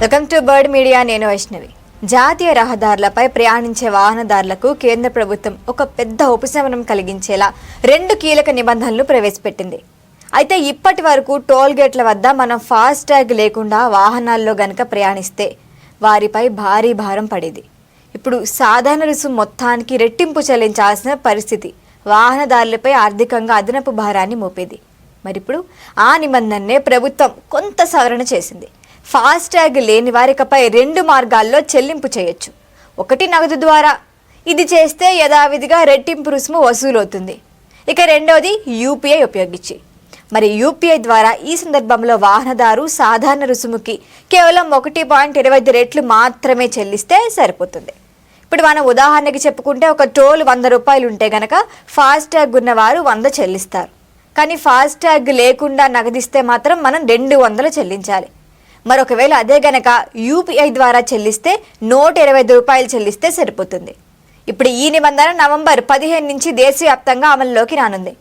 Welcome to bird media నేను వైష్ణవి. జాతీయ రహదారులపై ప్రయాణించే వాహనదారులకు కేంద్ర ప్రభుత్వం ఒక పెద్ద ఉపశమనం కలిగించేలా రెండు కీలక నిబంధనలు ప్రవేశపెట్టింది. అయితే ఇప్పటి వరకు టోల్ గేట్ల వద్ద మనం ఫాస్ట్ ట్యాగ్ లేకుండా వాహనాల్లో గనక ప్రయాణిస్తే వారిపై భారీ భారం పడేది. ఇప్పుడు సాధారణ రుసుము మొత్తానికి రెట్టింపు చెల్లించాల్సిన పరిస్థితి. వాహనదారులపై ఆర్థికంగా అదనపు భారాన్ని మోపేది. మరిప్పుడు ఆ నిబంధననే ప్రభుత్వం కొంత సవరణ చేసింది. ఫాస్టాగ్ లేని వారికపై రెండు మార్గాల్లో చెల్లింపు చేయొచ్చు. ఒకటి నగదు ద్వారా. ఇది చేస్తే యథావిధిగా రెట్టింపు రుసుము వసూలవుతుంది. ఇక రెండవది యూపీఐ ఉపయోగించి. మరి యూపీఐ ద్వారా ఈ సందర్భంలో వాహనదారు సాధారణ రుసుముకి కేవలం ఒకటి పాయింట్ ఇరవై ఐదు రెట్లు మాత్రమే చెల్లిస్తే సరిపోతుంది. ఇప్పుడు మనం ఉదాహరణకి చెప్పుకుంటే ఒక టోల్ వంద రూపాయలు ఉంటే గనక ఫాస్ట్ ట్యాగ్ ఉన్నవారు వంద చెల్లిస్తారు. కానీ ఫాస్ట్ ట్యాగ్ లేకుండా నగదిస్తే మాత్రం మనం రెండు వందలు చెల్లించాలి. మరొకవేళ అదే గనక యూపీఐ ద్వారా చెల్లిస్తే నూట ఇరవై ఐదు రూపాయలు చెల్లిస్తే సరిపోతుంది. ఇప్పుడు ఈ నిబంధన నవంబర్ పదిహేను నుంచి దేశవ్యాప్తంగా అమల్లోకి రానుంది.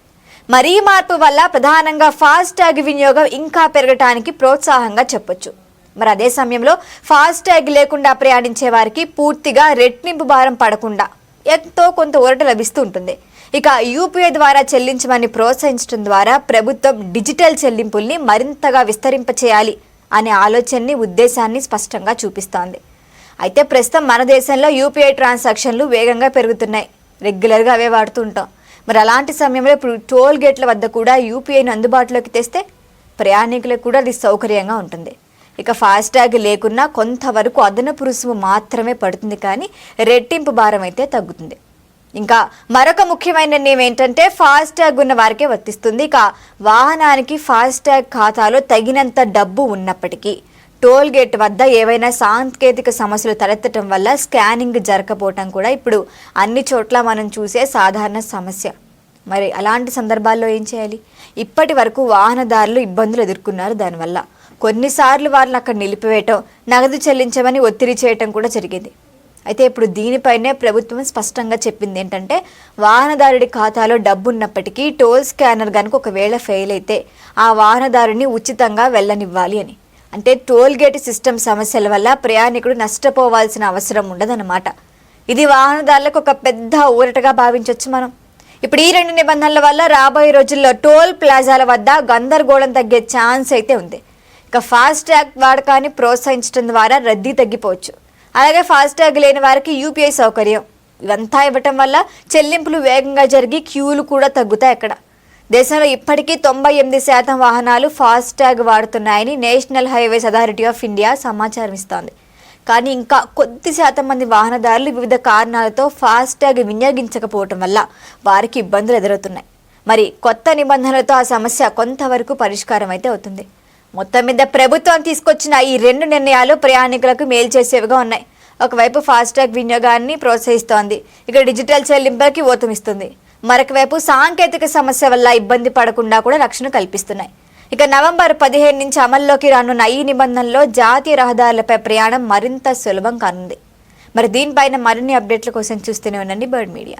మరీ మార్పు వల్ల ప్రధానంగా ఫాస్ట్ ట్యాగ్ వినియోగం ఇంకా పెరగటానికి ప్రోత్సాహంగా చెప్పొచ్చు. మరి అదే సమయంలో ఫాస్ట్ ట్యాగ్ లేకుండా ప్రయాణించే వారికి పూర్తిగా రెట్టింపు భారం పడకుండా ఎంతో కొంత ఊరట లభిస్తూ ఉంటుంది. ఇక యూపీఐ ద్వారా చెల్లించమని ప్రోత్సహించడం ద్వారా ప్రభుత్వం డిజిటల్ చెల్లింపుల్ని మరింతగా విస్తరింపచేయాలి. అనే ఆలోచనని ఉద్దేశాన్ని స్పష్టంగా చూపిస్తోంది. అయితే ప్రస్తుతం మన దేశంలో యూపీఐ ట్రాన్సాక్షన్లు వేగంగా పెరుగుతున్నాయి. రెగ్యులర్గా అవే వాడుతూ ఉంటాం మరి అలాంటి సమయంలో ఇప్పుడు టోల్ గేట్ల వద్ద కూడా యూపీఐని అందుబాటులోకి తెస్తే ప్రయాణికులకు కూడా అది సౌకర్యంగా ఉంటుంది. ఇక ఫాస్ట్ ట్యాగ్ లేకున్నా కొంతవరకు అదనపు రుసుము మాత్రమే పడుతుంది కానీ రెట్టింపు భారం అయితే తగ్గుతుంది. ఇంకా మరొక ముఖ్యమైన నిర్ణయం ఏంటంటే ఫాస్ట్ ట్యాగ్ ఉన్న వారికే వర్తిస్తుంది. ఇక వాహనానికి ఫాస్ట్ ఖాతాలో తగినంత డబ్బు ఉన్నప్పటికీ టోల్ గేట్ వద్ద ఏవైనా సాంకేతిక సమస్యలు తలెత్తడం వల్ల స్కానింగ్ జరగకపోవటం కూడా ఇప్పుడు అన్ని చోట్ల మనం చూసే సాధారణ సమస్య. మరి అలాంటి సందర్భాల్లో ఏం చేయాలి? ఇప్పటి వరకు వాహనదారులు ఇబ్బందులు ఎదుర్కొన్నారు దానివల్ల. కొన్నిసార్లు వారిని అక్కడ నిలిపివేయటం నగదు చెల్లించమని ఒత్తిడి చేయటం కూడా జరిగింది. అయితే ఇప్పుడు దీనిపైనే ప్రభుత్వం స్పష్టంగా చెప్పింది ఏంటంటే వాహనదారుడి ఖాతాలో డబ్బు ఉన్నప్పటికీ టోల్ స్కానర్ కనుక ఒకవేళ ఫెయిల్ అయితే ఆ వాహనదారుని ఉచితంగా వెళ్ళనివ్వాలి అని. అంటే టోల్ గేట్ సిస్టమ్ సమస్యల వల్ల ప్రయాణికుడు నష్టపోవాల్సిన అవసరం ఉండదన్నమాట. ఇది వాహనదారులకు ఒక పెద్ద ఊరటగా భావించవచ్చు మనం. ఇప్పుడు ఈ రెండు నిబంధనల వల్ల రాబోయే రోజుల్లో టోల్ ప్లాజాల వద్ద గందరగోళం తగ్గే ఛాన్స్ అయితే ఉంది. ఇక ఫాస్ట్ ట్యాగ్ వాడకాన్ని ప్రోత్సహించడం ద్వారా రద్దీ తగ్గిపోవచ్చు. అలాగే ఫాస్టాగ్ లేని వారికి యూపీఐ సౌకర్యం. ఇవంతా ఇవ్వటం వల్ల చెల్లింపులు వేగంగా జరిగి క్యూలు కూడా తగ్గుతాయి అక్కడ. దేశంలో ఇప్పటికీ తొంభై ఎనిమిది శాతం వాహనాలు FASTag వాడుతున్నాయని national highways authority of India సమాచారం ఇస్తోంది. కానీ ఇంకా కొద్ది శాతం మంది వాహనదారులు వివిధ కారణాలతో ఫాస్ట్ ట్యాగ్ వినియోగించకపోవటం వల్ల వారికి ఇబ్బందులు ఎదురవుతున్నాయి. మరి కొత్త నిబంధనలతో ఆ సమస్య కొంతవరకు పరిష్కారం అయితే అవుతుంది. మొత్తం మీద ప్రభుత్వం తీసుకొచ్చిన ఈ రెండు నిర్ణయాలు ప్రయాణికులకు మేలు చేసేవిగా ఉన్నాయి. ఒకవైపు ఫాస్టాగ్ వినియోగాన్ని ప్రోత్సహిస్తోంది. ఇక డిజిటల్ చెల్లింపులకి ఓతమిస్తుంది మరొక వైపు సాంకేతిక సమస్య వల్ల ఇబ్బంది పడకుండా కూడా రక్షణ కల్పిస్తున్నాయి. ఇక నవంబర్ పదిహేను నుంచి అమల్లోకి రానున్న ఈ నిబంధనలో జాతీయ రహదారులపై ప్రయాణం మరింత సులభం కానుంది. మరి దీనిపైన మరిన్ని అప్డేట్ల కోసం చూస్తూనే ఉండండి బర్డ్ మీడియా.